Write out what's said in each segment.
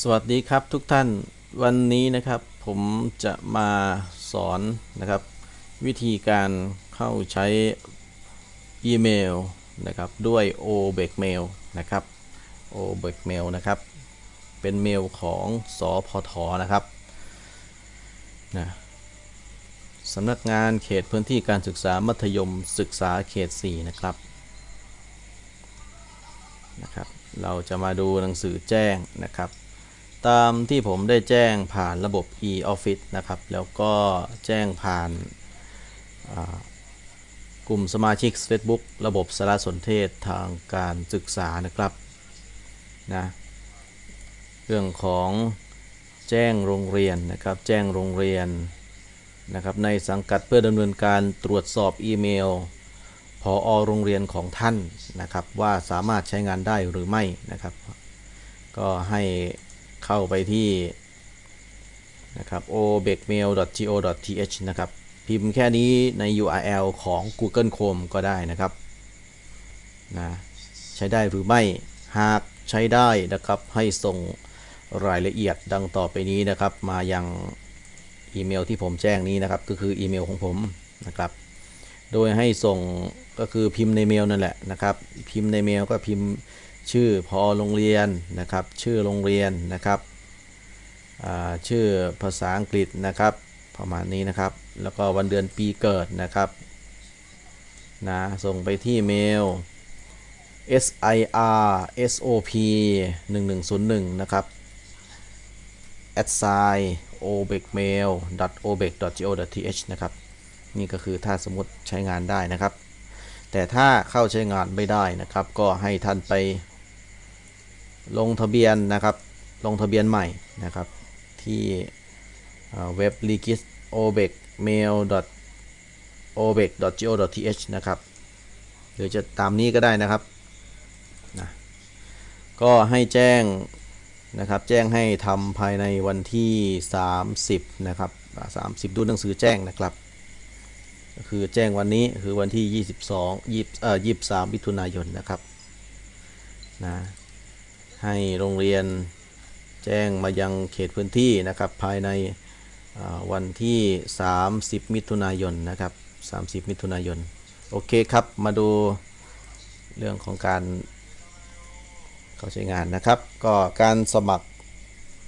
สวัสดีครับทุกท่านวันนี้นะครับผมจะมาสอนนะครับ วิธีการเข้าใช้อีเมลนะครับด้วย o b a c Mail นะครับ o b a c Mail นะครับ เป็นเมลของสอพทนะครับนะสำนักงานเขตพื้นที่การศึกษามัธยมศึกษาเขต 4 นะครับนะครับ เราจะมาดูหนังสือแจ้งนะครับ ตามที่ผมได้แจ้งผ่านระบบ e-office นะครับ แล้วก็แจ้งผ่านกลุ่มสมาชิก Facebook ระบบสารสนเทศทางการศึกษานะครับนะเรื่องของแจ้งโรงเรียนนะครับ แจ้งโรงเรียนนะครับในสังกัดเพื่อดำเนินการตรวจสอบอีเมลพอโรงเรียนของท่านนะครับ ว่าสามารถใช้งานได้หรือไม่นะครับ ก็ให้ เข้าไปที่นะครับ obekmail.go.th นะครับ พิมพ์แค่นี้ใน URL ของ Google Chrome ก็ได้นะครับนะใช้ได้หรือไม่ หากใช้ได้นะครับ ให้ส่งรายละเอียดดังต่อไปนี้นะครับ มายังอีเมลที่ผมแจ้งนี้นะครับ ก็คืออีเมลของผมนะครับ โดยให้ส่งก็คือพิมพ์ในเมลนั่นแหละนะครับ พิมพ์ในเมลก็พิมพ์ ชื่อพอโรงเรียนนะครับ ชื่อโรงเรียนนะครับชื่อภาษาอังกฤษนะครับ ประมาณนี้นะครับ แล้วก็วันเดือนปีเกิดนะครับนะส่งไปที่เมล sir sop 1101นะครับ at sign obecmail obec go th นะครับ นี่ก็คือถ้าสมมติใช้งานได้นะครับ แต่ถ้าเข้าใช้งานไม่ได้นะครับ ก็ให้ท่านไป ลงทะเบียนนะครับ ลงทะเบียนใหม่นะครับ ที่เว็บ r e g i s obecmail obec go th นะครับหรือจะตามนี้ก็ได้นะครับนะก็ให้แจ้งนะครับ แจ้งให้ทำภายในวันที่ 30 นะครับ 30 ดูหนังสือแจ้งนะครับก็คือแจ้งวันนี้คือวันที่ 22 20เอ่อ23มิถุนายนนะครับนะ ให้โรงเรียนแจ้งมายังเขตพื้นที่นะครับ ภายในวันที่ 30 มิถุนายนนะครับ 30 มิถุนายน โอเคครับ มาดูเรื่องของการเข้าใช้งานนะครับ ก็การสมัคร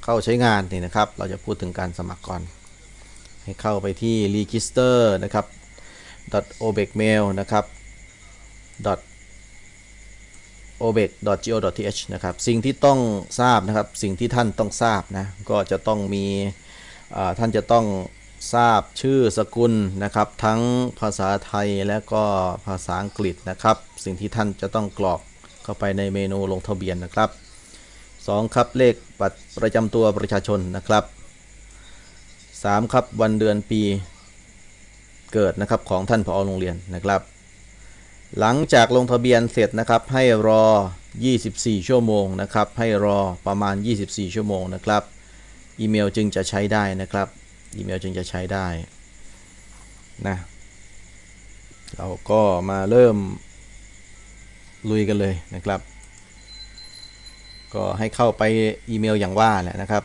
เข้าใช้งานนี่นะครับ เราจะพูดถึงการสมัครก่อน ให้เข้าไปที่ register นะครับ .obecmail นะครับ .obec.go.th นะครับ สิ่งที่ต้องทราบนะครับ สิ่งที่ท่านต้องทราบนะ ก็จะต้องมีท่านจะต้องทราบชื่อสกุลนะครับ ทั้งภาษาไทยและก็ภาษาอังกฤษนะครับ สิ่งที่ท่านจะต้องกรอกเข้าไปในเมนูลงทะเบียนนะครับ 2 ครับเลขบัตรประจำตัวประชาชนนะครับ 3 ครับวันเดือนปีเกิดนะครับของท่านผอโรงเรียนนะครับ หลังจากลงทะเบียนเสร็จนะครับให้รอ 24 ชั่วโมงนะครับ ให้รอประมาณ 24 ชั่วโมงนะครับ อีเมลจึงจะใช้ได้นะครับ อีเมลจึงจะใช้ได้นะเราก็มาเริ่มลุยกันเลยนะครับ ก็ให้เข้าไปอีเมลอย่างว่าแหละนะครับ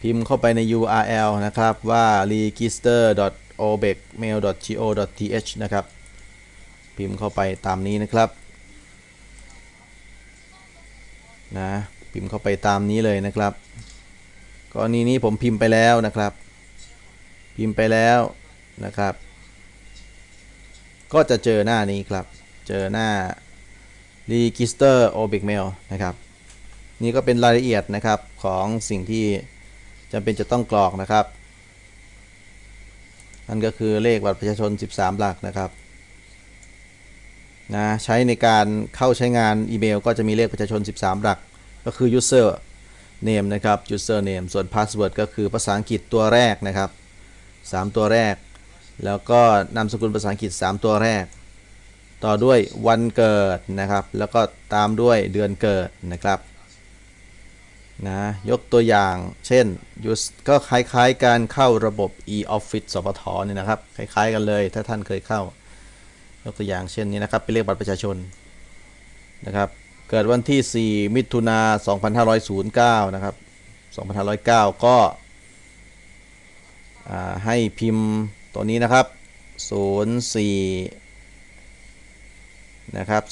พิมพ์เข้าไปใน URL นะครับว่า register.obecmail.go.th นะครับ พิมพ์เข้าไปตามนี้นะครับนะพิมพ์เข้าไปตามนี้เลยนะครับกรณีนี้ผมพิมพ์ไปแล้วนะครับ พิมพ์ไปแล้วนะครับ ก็จะเจอหน้านี้ครับ เจอหน้า register obecmail นะครับ นี่ก็เป็นรายละเอียดนะครับของสิ่งที่จำเป็นจะต้องกรอกนะครับนั่นก็คือเลขบัตรประชาชน 13 หลักนะครับ นะใช้ในการเข้าใช้งานอีเมล ก็จะมีเลขประชาชน 13 หลัก ก็คือ user name นะครับ user name ส่วน password ก็คือภาษาอังกฤษตัวแรกนะครับ 3 ตัวแรก แล้วก็นามสกุลภาษาอังกฤษ 3 ตัวแรก ต่อด้วยวันเกิดนะครับ แล้วก็ตามด้วยเดือนเกิดนะครับนะยกตัวอย่างเช่นก็คล้ายๆการเข้าระบบ e-office สพทเนี่ยนะครับ คล้ายๆกันเลยถ้าท่านเคยเข้า ยกตัวอย่างเช่นนี้นะครับเป็นเลขบัตรประชาชนนะครับเกิดวันที่ 4 มิถุนา2509 นะครับ 2509 ก็อ่าให้พิมพ์ตัวนี้นะครับ 04 นะครับ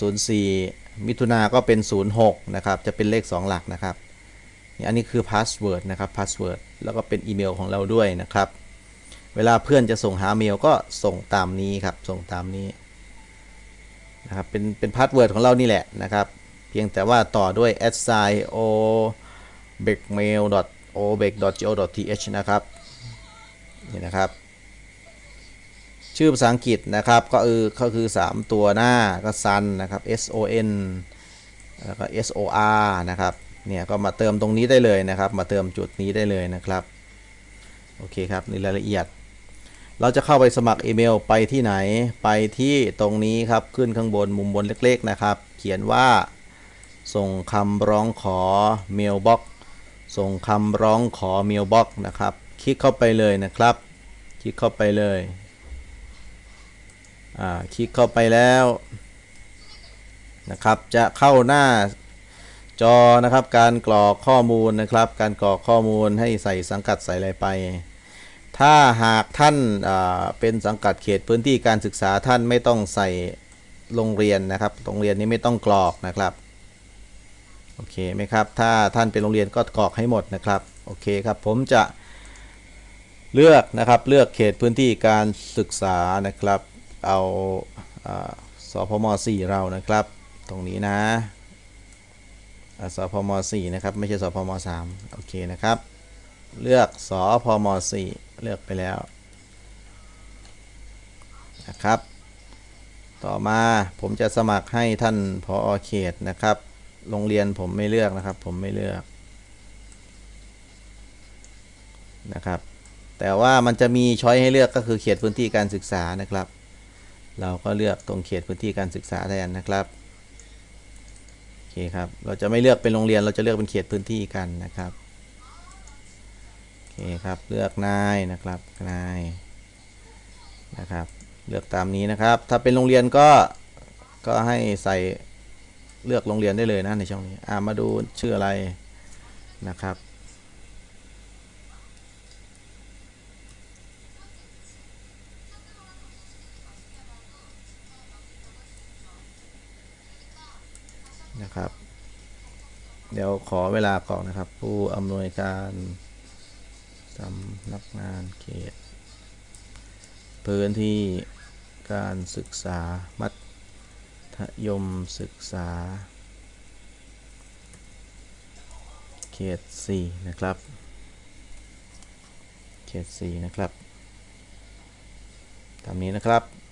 04 มิถุนาก็เป็น 06 นะครับ จะเป็นเลข 2 หลักนะครับอันนี้คือพาสเวิร์ดนะครับพาสเวิร์ดแล้วก็เป็นอีเมลของเราด้วยนะครับ เวลาเพื่อนจะส่งหาเมลก็ส่งตามนี้ครับ ส่งตามนี้ นะครับเป็นเป็นพาสเวิร์ดของเรานี่แหละนะครับ เพียงแต่ว่าต่อด้วย a s i o b e c m a i l o b e c go th นะครับนี่นะครับ ชื่อภาษาอังกฤษนะครับ ก็คือก็คือ 3 ตัวหน้าก็ sun นะครับ s o n แล้วก็ s o r นะครับเนี่ยก็มาเติมตรงนี้ได้เลยนะครับ มาเติมจุดนี้ได้เลยนะครับ โอเคครับในรายละเอียด เราจะเข้าไปสมัครอีเมลไปที่ไหนไปที่ตรงนี้ครับขึ้นข้างบนมุมบนเล็ก ๆ นะครับ เขียนว่า ส่งคำร้องขอ mailbox ส่งคำร้องขอ mailbox นะครับ คลิกเข้าไปเลยนะครับ คลิกเข้าไปเลยอ่าคลิกเข้าไปแล้วนะครับ จะเข้าหน้าจอนะครับ การกรอกข้อมูลนะครับ การกรอกข้อมูลให้ใส่สังกัดใส่อะไรไป ถ้าหากท่านาเป็นสังกัดเขตพื้นที่การศึกษาท่านไม่ต้องใส่โรงเรียนนะครับ โรงเรียนนี้ไม่ต้องกรอกนะครับ โอเคไหมครับ ถ้าท่านเป็นโรงเรียนก็กรอกให้หมดนะครับ โอเคครับ ผมจะเลือกนะครับ เลือกเขตพื้นที่การศึกษานะครับ เอาอาสพม 4 เรานะครับ ตรงนี้นะสพม 4 นะครับ ไม่ใช่สพม 3 โอเคนะครับ เลือกสอพม4เลือกไปแล้วนะครับ ต่อมาผมจะสมัครให้ท่านพอเขตนะครับ โรงเรียนผมไม่เลือกนะครับ ผมไม่เลือกนะครับ แต่ว่ามันจะมีช้อยให้เลือกก็คือเขตพื้นที่การศึกษานะครับ เราก็เลือกตรงเขตพื้นที่การศึกษาแทนนะครับโอเคครับ เราจะไม่เลือกเป็นโรงเรียนเราจะเลือกเป็นเขตพื้นที่กันนะครับ เคครับ เลือกนายนะครับนายนะครับ เลือกตามนี้นะครับ ถ้าเป็นโรงเรียนก็ก็ให้ใส่เลือกโรงเรียนได้เลยนะในช่องนี้อ่ามาดูชื่ออะไรนะครับนะครับ เดี๋ยวขอเวลาก่อนนะครับ ผู้อำนวยการ สำนักงานเขต พื้นที่การศึกษามัธยมศึกษา เขต 4 นะครับ เขต 4 นะครับ ตามนี้นะครับ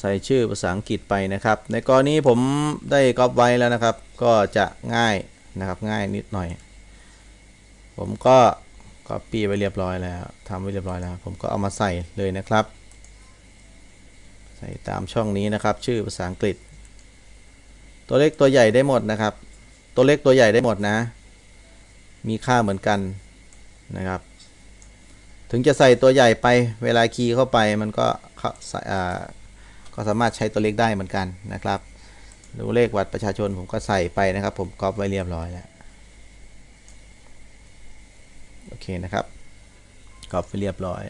ใส่ชื่อภาษาอังกฤษไปนะครับ ในกรณีผมได้ก๊อปไว้แล้วนะครับ ก็จะง่ายนะครับง่ายนิดหน่อย ผมก็ก๊อปปี้ไว้เรียบร้อยแล้วทำไว้เรียบร้อยแล้ว ผมก็เอามาใส่เลยนะครับ ใส่ตามช่องนี้นะครับ ชื่อภาษาอังกฤษ ตัวเล็กตัวใหญ่ได้หมดนะครับ ตัวเล็กตัวใหญ่ได้หมดนะ มีค่าเหมือนกันนะครับ ถึงจะใส่ตัวใหญ่ไปเวลาคีย์เข้าไปมันก็ใส่อ่า ก็สามารถใช้ตัวเลขได้เหมือนกันนะครับดูเลขวัดประชาชนผมก็ใส่ไปนะครับ ผมก๊อปไว้เรียบร้อยแล้วโอเคนะครับก๊อปไปเรียบร้อย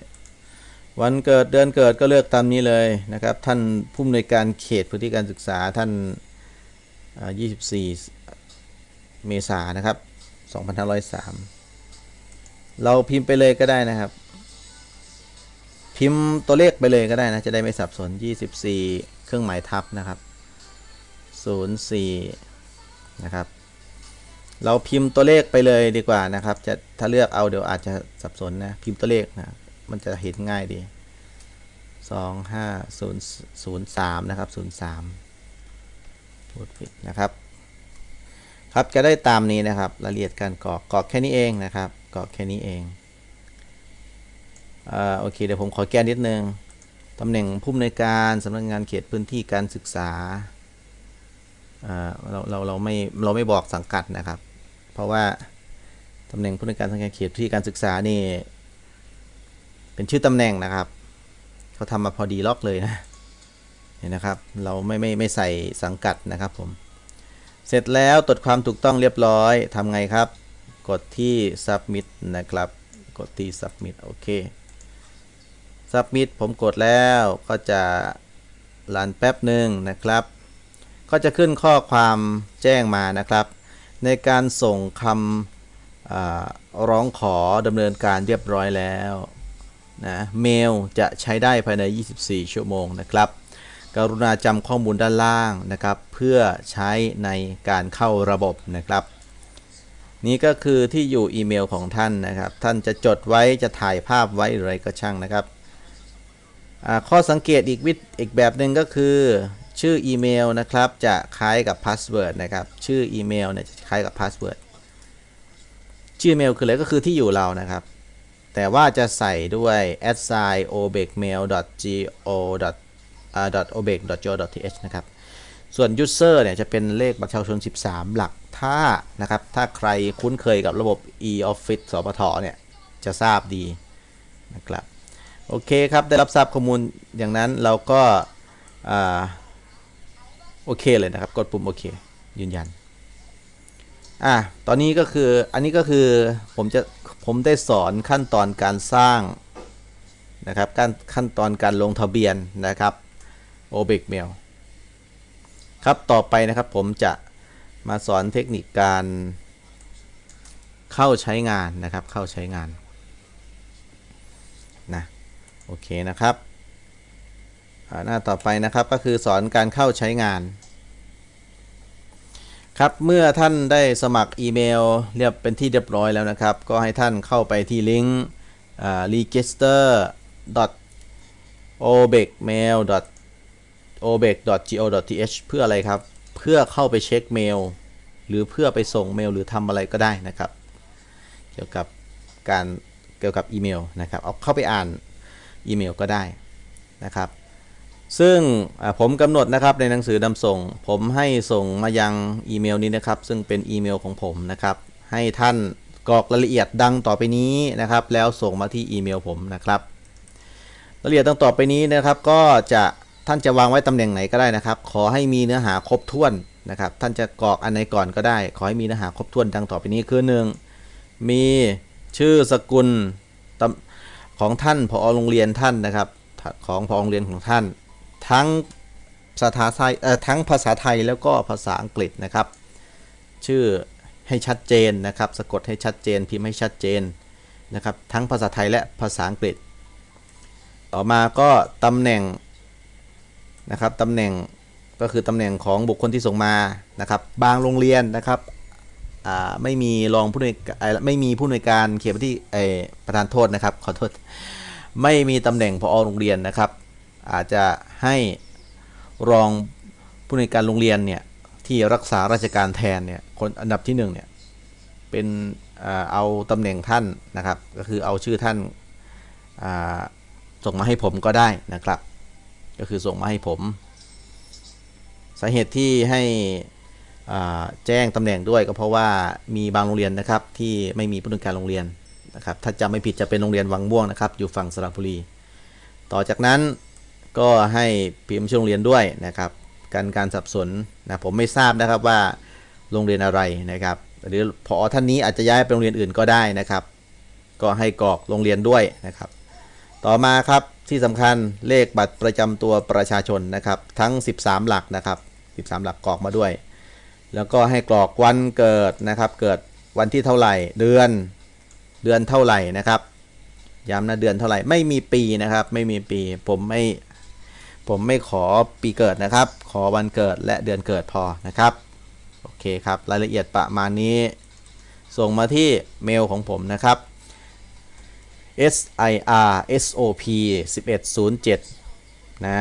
วันเกิดเดือนเกิดก็เลือกตามนี้เลยนะครับ ท่านผู้อำนวยการเขตพื้นที่การศึกษาท่าน 24 เมษายนนะครับ 2503 เราพิมพ์ไปเลยก็ได้นะครับ พิมพ์ตัวเลขไปเลยก็ได้นะ จะได้ไม่สับสน 24 เครื่องหมายทับนะครับ 04 นะครับ เราพิมพ์ตัวเลขไปเลยดีกว่านะครับ จะถ้าเลือกเอาเดี๋ยวอาจจะสับสนนะ พิมพ์ตัวเลขนะ มันจะเห็นง่ายดี 25003 นะครับ 03พูดผิดนะครับ ครับจะได้ตามนี้นะครับรายละเอียดการกรอกกรอกแค่นี้เองนะครับกรอกแค่นี้เอง อ่าโอเคเดี๋ยวผมขอแก้นิดนึงตำแหน่งผู้อำนวยการสำนักงานเขตพื้นที่การศึกษาเราเราเราไม่เราไม่บอกสังกัดนะครับ เพราะว่าตำแหน่งผู้ในวยการทางการเขตที่การศึกษานี่ เป็นชื่อตำแหน่งนะครับเขาทำมาพอดีล็อกเลยนะเห็นนะครับ เราไม่ไม่ไม่ใส่สังกัดนะครับผมเสร็จแล้วตรวจความถูกต้องเรียบร้อยทำไงครับ กดที่ submit นะครับ กดที่ submit โอเค submit ผมกดแล้วก็จะรันแป๊บหนึ่งนะครับ ก็จะขึ้นข้อความแจ้งมานะครับ ในการส่งคำร้องขอดำเนินการเรียบร้อยแล้วนะเมลจะใช้ได้ภายใน 24 ชั่วโมงนะครับกรุณาจำข้อมูลด้านล่างนะครับ เพื่อใช้ในการเข้าระบบนะครับ นี่ก็คือที่อยู่อีเมลของท่านนะครับ ท่านจะจดไว้จะถ่ายภาพไว้หรืออะไรก็ช่างนะครับ ข้อสังเกตอีกวิธอีกแบบหนึ่งก็คือชื่ออีเมลนะครับจะคล้ายกับพาสเวิร์ดนะครับ ชื่ออีเมลเนี่ยจะคล้ายกับพาสเวิร์ดชื่อเมลคืออะไรก็คือที่อยู่เรานะครับ แต่ว่าจะใส่ด้วย a s s i o b e c m a i l go o b e c go th นะครับ ส่วน user เนี่ยจะเป็นเลขบัตรประชาชน 13 หลัก ถ้านะครับ ถ้าใครคุ้นเคยกับระบบ e-office สปทเนี่ย จะทราบดีนะครับ โอเคครับ ได้รับทราบข้อมูลอย่างนั้นเราก็โอเคเลยนะครับ กดปุ่มโอเค ยืนยัน อะ ตอนนี้ก็คือ อันนี้ก็คือผมจะ ผมได้สอนขั้นตอนการสร้างนะครับการขั้นตอนการลงทะเบียนนะครับ o b e c Mail ครับ ต่อไปนะครับผมจะมาสอนเทคนิคการเข้าใช้งานนะครับ เข้าใช้งานนะ โอเคนะครับหน้าต่อไปนะครับก็คือสอนการเข้าใช้งาน ครับเมื่อท่านได้สมัครอีเมลเรียบเป็นที่เรียบร้อยแล้วนะครับ ก็ให้ท่านเข้าไปที่ลิงก์ register o b e c m a i l o b e c go th เพื่ออะไรครับ เพื่อเข้าไปเช็คเมล หรือเพื่อไปส่งเมลหรือทำอะไรก็ได้นะครับ เกี่ยวกับการเกี่ยวกับอีเมลนะครับ เอาเข้าไปอ่าน อีเมลก็ได้นะครับ ซึ่งผมกำหนดนะครับในหนังสือนำส่ง ผมให้ส่งมายังอีเมลนี้นะครับ ซึ่งเป็นอีเมลของผมนะครับ ให้ท่านกรอกรายละเอียดดังต่อไปนี้นะครับ แล้วส่งมาที่อีเมลผมนะครับรายละเอียดดังต่อไปนี้นะครับก็จะท่านจะวางไว้ตำแหน่งไหนก็ได้นะครับ ขอให้มีเนื้อหาครบถ้วนนะครับ ท่านจะกรอกอันไหนก่อนก็ได้ ขอให้มีเนื้อหาครบถ้วนดังต่อไปนี้คือหนึ่งมีชื่อสกุลต ของท่านผอโรงเรียนท่านนะครับของผอโรงเรียนของท่าน ทั้งภาษาไทยเอ่อทั้งภาษาไทยแล้วก็ภาษาอังกฤษนะครับ ชื่อให้ชัดเจนนะครับ สะกดให้ชัดเจน พิมพ์ให้ชัดเจนนะครับ ทั้งภาษาไทยและภาษาอังกฤษ ต่อมาก็ตำแหน่งนะครับตำแหน่งก็คือตำแหน่งของบุคคลที่ส่งมานะครับ บางโรงเรียนนะครับ ไม่มีรองผู้ในวยไม่มีผู้ในวยการเขตพื้นที่ประธานโทษนะครับ ขอโทษ ไม่มีตำแหน่งพอโรงเรียนนะครับ อาจจะให้รองผู้ในวยการโรงเรียนเนี่ยที่รักษาราชการแทนเนี่ยคนอันดับที่หนึ่งเนี่ยเป็นเอาตำแหน่งท่านนะครับ ก็คือเอาชื่อท่านส่งมาให้ผมก็ได้นะครับ ก็คือส่งมาให้ผม สาเหตุที่ให้ แจ้งตำแหน่งด้วยก็เพราะว่ามีบางโรงเรียนนะครับที่ไม่มีผู้ในวยการโรงเรียนนะครับถ้าจำไม่ผิดจะเป็นโรงเรียนวังม่วงนะครับอยู่ฝั่งสระบุรี ต่อจากนั้นก็ให้พิมพ์ชื่อโรงเรียนด้วยนะครับการการสับสนนะผมไม่ทราบนะครับว่าโรงเรียนอะไรนะครับหรือพอท่านนี้อาจจะย้ายไปโรงเรียนอื่นก็ได้นะครับ ก็ให้กรอกโรงเรียนด้วยนะครับ ต่อมาครับที่สำคัญเลขบัตรประจำตัวประชาชนนะครับ ทั้ง 13 หลักนะครับ 13 หลักกรอกมาด้วย แล้วก็ให้กรอกวันเกิดนะครับ เกิดวันที่เท่าไหร่ เดือนเดือนเท่าไหร่นะครับ ย้ำนะเดือนเท่าไหร่ไม่มีปีนะครับ ไม่มีปีผมไม่ผมไม่ขอปีเกิดนะครับ ขอวันเกิดและเดือนเกิดพอนะครับ โอเคครับ รายละเอียดประมาณนี้ ส่งมาที่เมลของผมนะครับ s i r s o p 1107นะ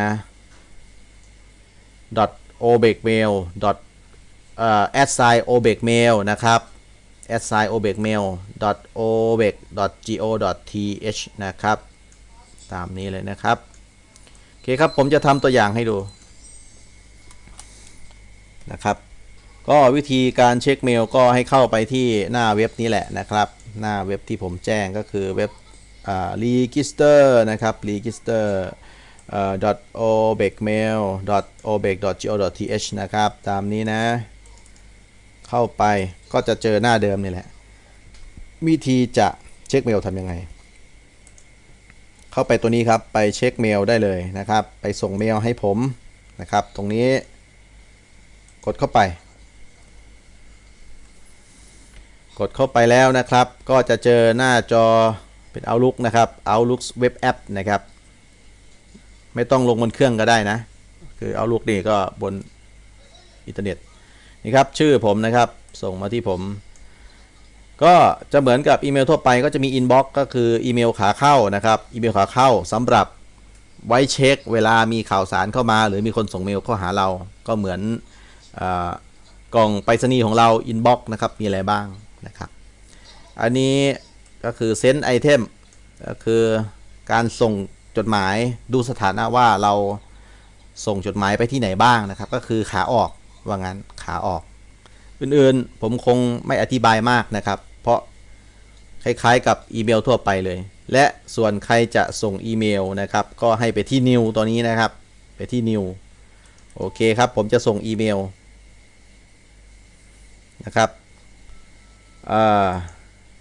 dot o b e c mail dot เอ่อ at sign o b e c mail นะครับ at sign o b e c mail o b e c go t h นะครับ ตามนี้เลยนะครับ โอเคครับ ผมจะทำตัวอย่างให้ดูนะครับ ก็วิธีการเช็คเมลก็ให้เข้าไปที่หน้าเว็บนี้แหละนะครับ หน้าเว็บที่ผมแจ้งก็คือเว็บอ่า register นะครับ register เอ่อ .obekmail .obek.go.th นะครับ ตามนี้นะ เข้าไปก็จะเจอหน้าเดิมนี่แหละ วิธีจะเช็คเมลทำยังไง เข้าไปตัวนี้ครับไปเช็คเมลได้เลยนะครับ ไปส่งเมลให้ผมนะครับ ตรงนี้กดเข้าไป กดเข้าไปแล้วนะครับ ก็จะเจอหน้าจอเป็น Outlook นะครับ Outlook Web App นะครับ ไม่ต้องลงบนเครื่องก็ได้นะ คือ Outlook นี่ก็บนอินเทอร์เน็ต นี่ครับชื่อผมนะครับ ส่งมาที่ผม ก็จะเหมือนกับอีเมลทั่วไปก็จะมี Inbox ก็คืออีเมลขาเข้านะครับอีเมลขาเข้าสำหรับไว้เช็ค เวลามีข่าวสารเข้ามา หรือมีคนส่งเมลเข้าหาเราก็เหมือนอกล่องไปรษณีย์ของเรา Inbox นะครับมีอะไรบ้างนะครับ อันนี้ก็คือ Send Item ก็คือการส่งจดหมายดูสถานะว่าเราส่งจดหมายไปที่ไหนบ้างนะครับ ก็คือขาออก ว่างั้นขาออก อื่นๆผมคงไม่อธิบายมากนะครับ เพราะคล้ายๆกับอีเมลทั่วไปเลย และส่วนใครจะส่งอีเมลนะครับ ก็ให้ไปที่ new ตัวนี้นะครับ ไปที่ new โอเคครับ ผมจะส่งอีเมลนะครับ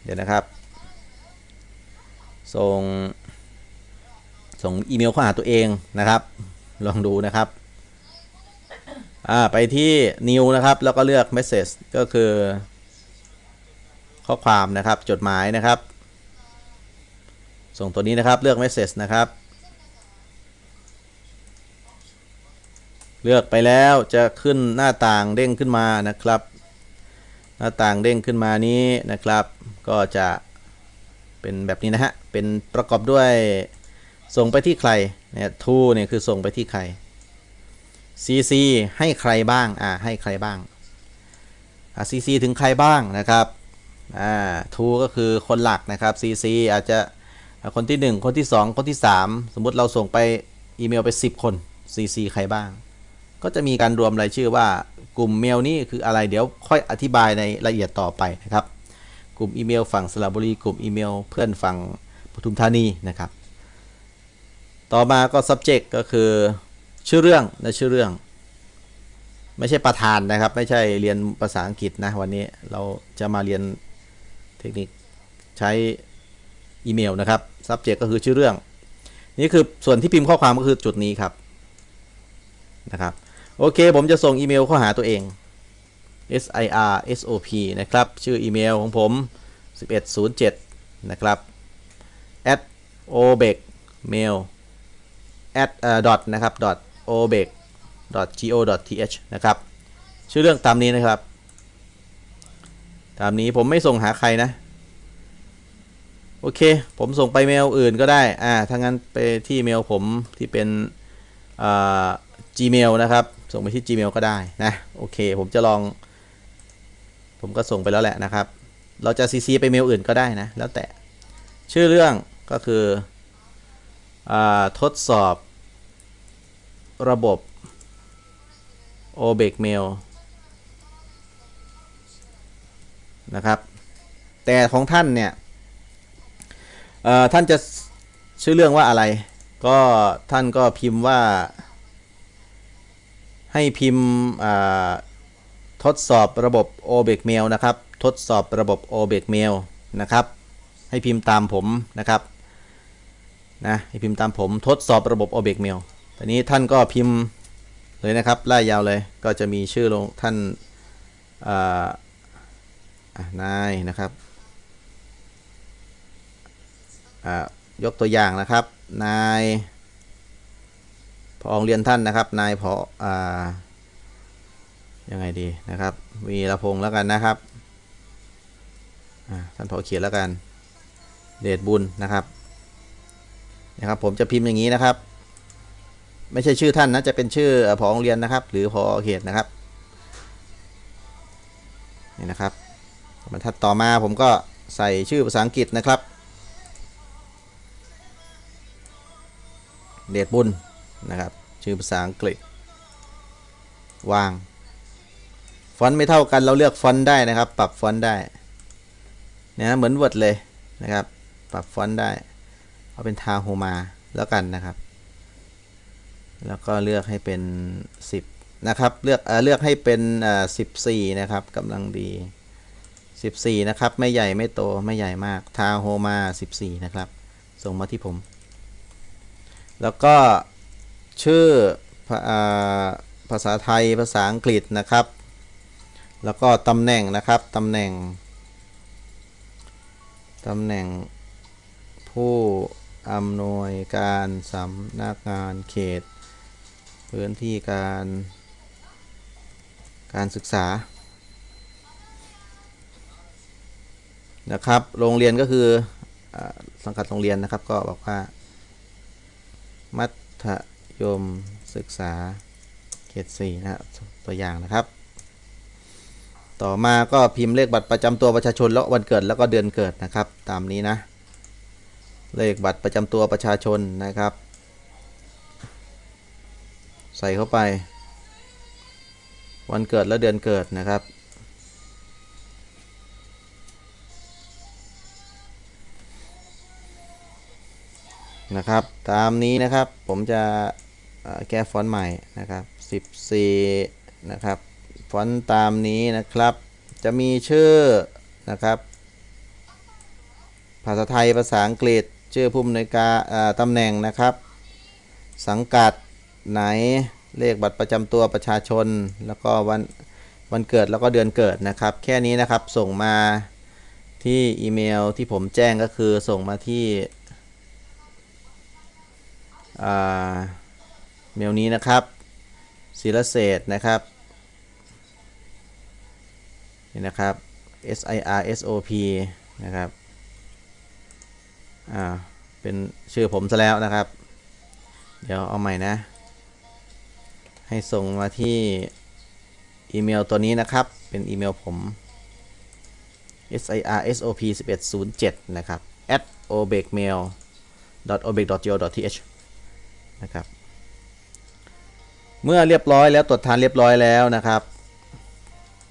เดี๋ยวนะครับ ส่ง ส่งอีเมลเข้าหาตัวเองนะครับ ลองดูนะครับ อ่าไปที่ new นะครับ แล้วก็เลือก message ก็คือ ข้อความนะครับ จดหมายนะครับ ส่งตัวนี้นะครับ เลือก message นะครับ เลือกไปแล้วจะขึ้นหน้าต่างเด้งขึ้นมานะครับ หน้าต่างเด้งขึ้นมานี้นะครับ ก็จะเป็นแบบนี้นะฮะ เป็นประกอบด้วยส่งไปที่ใคร เนี่ย to เนี่ยคือส่งไปที่ใคร CC ให้ใครบ้างอ่าให้ใครบ้างอ่า CC ถึงใครบ้างนะครับอ่า to ก็คือคนหลักนะครับ CC อาจจะคนที่ 1 คนที่ 2 คนที่ 3 สมมุติเราส่งไปอีเมลไป 10 คน CC ใครบ้าง ก็จะมีการรวมรายชื่อว่ากลุ่มเมลนี้คืออะไรเดี๋ยวค่อยอธิบายในรายละเอียดต่อไปนะครับ กลุ่มอีเมลฝั่งสระบุรี กลุ่มอีเมลเพื่อนฝั่งปทุมธานีนะครับ ต่อมาก็ subject ก็คือ ชื่อเรื่องนะชื่อเรื่อง ไม่ใช่ประธานนะครับ ไม่ใช่เรียนภาษาอังกฤษนะวันนี้เราจะมาเรียนเทคนิคใช้อีเมลนะครับ subject ก็คือชื่อเรื่อง นี่คือส่วนที่พิมพ์ข้อความก็คือจุดนี้ครับนะครับโอเค ผมจะส่งอีเมลเข้าหาตัวเอง s i r s o p นะครับ ชื่ออีเมลของผม 1107 นะครับ at obek mail at dot นะครับ dot obek.go.th นะครับ ชื่อเรื่องตามนี้นะครับ ตามนี้ผมไม่ส่งหาใครนะ โอเค ผมส่งไปเมลอื่นก็ได้ อ่าถ้างั้นไปที่เมลผมที่เป็นอ่า Gmail นะครับ ส่งไปที่ Gmail ก็ได้นะ โอเค ผมจะลอง ผมก็ส่งไปแล้วแหละนะครับ เราจะ CC ไปเมลอื่นก็ได้นะ แล้วแต่ ชื่อเรื่องก็คืออาทดสอบ ระบบ o b e k Mail นะครับ แต่ของท่านเนี่ยท่านจะชื่อเรื่องว่าอะไร ก็ท่านก็พิมพ์ว่า ให้พิมพ์ทดสอบระบบ o b e k Mail นะครับ ทดสอบระบบ o b e k Mail นะครับ ให้พิมพ์ตามผมนะครับนะให้พิมพ์ตามผมทดสอบระบบ o b e k Mail ตอนนี้ท่านก็พิมพ์เลยนะครับไล่ยาวเลยก็จะมีชื่อลงท่านนายนะครับยกตัวอย่างนะครับ นายพอโรงเรียนท่านนะครับ นายพออยังไงดีนะครับ วีระพงษ์แล้วกันนะครับท่านพอเขียนแล้วกัน เดชบุญนะครับนะครับ ผมจะพิมพ์อย่างนี้นะครับ ไม่ใช่ชื่อท่านนะจะเป็นชื่อผอโรงเรียนนะครับ หรือพอเขตนะครับนี่นะครับบรรทัดต่อมาผมก็ใส่ชื่อภาษาอังกฤษนะครับ เดชบุญนะครับ ชื่อภาษาอังกฤษ วาง ฟอนต์ไม่เท่ากันเราเลือกฟอนต์ได้นะครับ ปรับฟอนต์ได้นะเหมือน Word เลยนะครับ ปรับฟอนต์ได้ เอาเป็นทาโฮมาแล้วกันนะครับ แล้วก็เลือกให้เป็น 10 นะครับ เลือกเออเลือกให้เป็นอ่อ14นะครับกำลังดี 14 นะครับ ไม่ใหญ่ไม่โตไม่ใหญ่มาก ทาโฮมา 14 นะครับ ส่งมาที่ผม แล้วก็ชื่ออาภาษาไทยภาษาอังกฤษนะครับ แล้วก็ตำแหน่งนะครับตำแหน่งตำแหน่งผู้อำนวยการสำนักงานเขต พื้นที่การการศึกษานะครับ โรงเรียนก็คืออสังกัดโรงเรียนนะครับ ก็บอกว่า มัธยมศึกษาเขต4นะฮะตัวอย่างนะครับ ต่อมาก็พิมพ์เลขบัตรประจำตัวประชาชนแล้ววันเกิดแล้วก็เดือนเกิดนะครับ ตามนี้นะ เลขบัตรประจำตัวประชาชนนะครับ ใส่เข้าไป วันเกิดและเดือนเกิดนะครับ นะครับ ตามนี้นะครับผมจะแก้ฟอนต์ใหม่นะครับ 14 นะครับ ฟอนต์ตามนี้นะครับ จะมีชื่อนะครับ ภาษาไทยภาษาอังกฤษชื่อผู้อำนวยการตำแหน่งนะครับ สังกัด ไหนเลขบัตรประจำตัวประชาชน แล้วก็วันวันเกิดแล้วก็เดือนเกิดนะครับ แค่นี้นะครับส่งมาที่อีเมลที่ผมแจ้งก็คือส่งมาที่อ่าเมลนี้นะครับศิลเศษนะครับนี่นะครับ S I R S O P นะครับอ่าเป็นชื่อผมซะแล้วนะครับ เดี๋ยวเอาใหม่นะ ให้ส่งมาที่อีเมลตัวนี้นะครับ เป็นอีเมลผม s i r s o p 1107นะครับ at obekmail obek go th นะครับ เมื่อเรียบร้อยแล้วตรวจทานเรียบร้อยแล้วนะครับ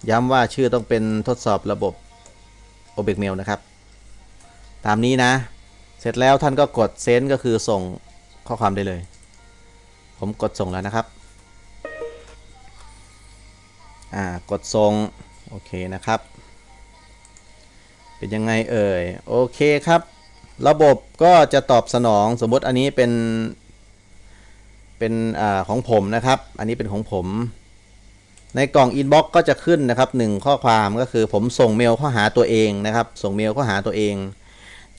ย้ำว่าชื่อต้องเป็นทดสอบระบบ obekmail นะครับ ตามนี้นะ เสร็จแล้วท่านก็กดเซนก็คือส่งข้อความได้เลย ผมกดส่งแล้วนะครับ อ่ากดส่งโอเคนะครับ เป็นยังไงเอ่ยโอเคครับ ระบบก็จะตอบสนองสมมติอันนี้เป็นเป็นอของผมนะครับ อันนี้เป็นของผม ในกล่องอินบ็อกก็จะขึ้นนะครับหนึ่งข้อความก็คือผมส่งเมลเข้าหาตัวเองนะครับ ส่งเมลเข้าหาตัวเอง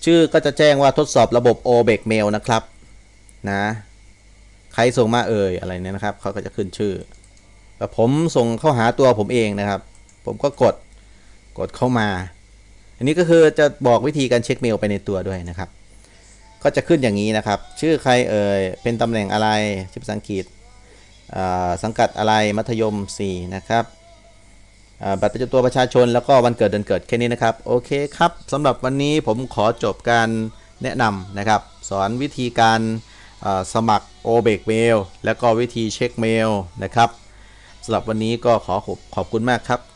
ชื่อก็จะแจ้งว่าทดสอบระบบ o b e c Mail นะครับนะใครส่งมาเอ่ยอะไรเนี่ยนะครับเขาก็จะขึ้นชื่อ ผมส่งเข้าหาตัวผมเองนะครับ ผมก็กดกดเข้ามา อันนี้ก็คือจะบอกวิธีการเช็คเมลไปในตัวด้วยนะครับ ก็จะขึ้นอย่างนี้นะครับ ชื่อใครเอ่ยเป็นตำแหน่งอะไรชื่อภาษาอังกฤษสังกัดอะไรมัธยม 4 นะครับบัตรประจำตัวประชาชนแล้วก็วันเกิดเดือนเกิดแค่นี้นะครับ โอเคครับสำหรับวันนี้ผมขอจบการแนะนำนะครับ สอนวิธีการสมัคร o b e c Mail แล้วก็วิธีเช็คเมลนะครับ สำหรับวันนี้ก็ขอขอบคุณมากครับ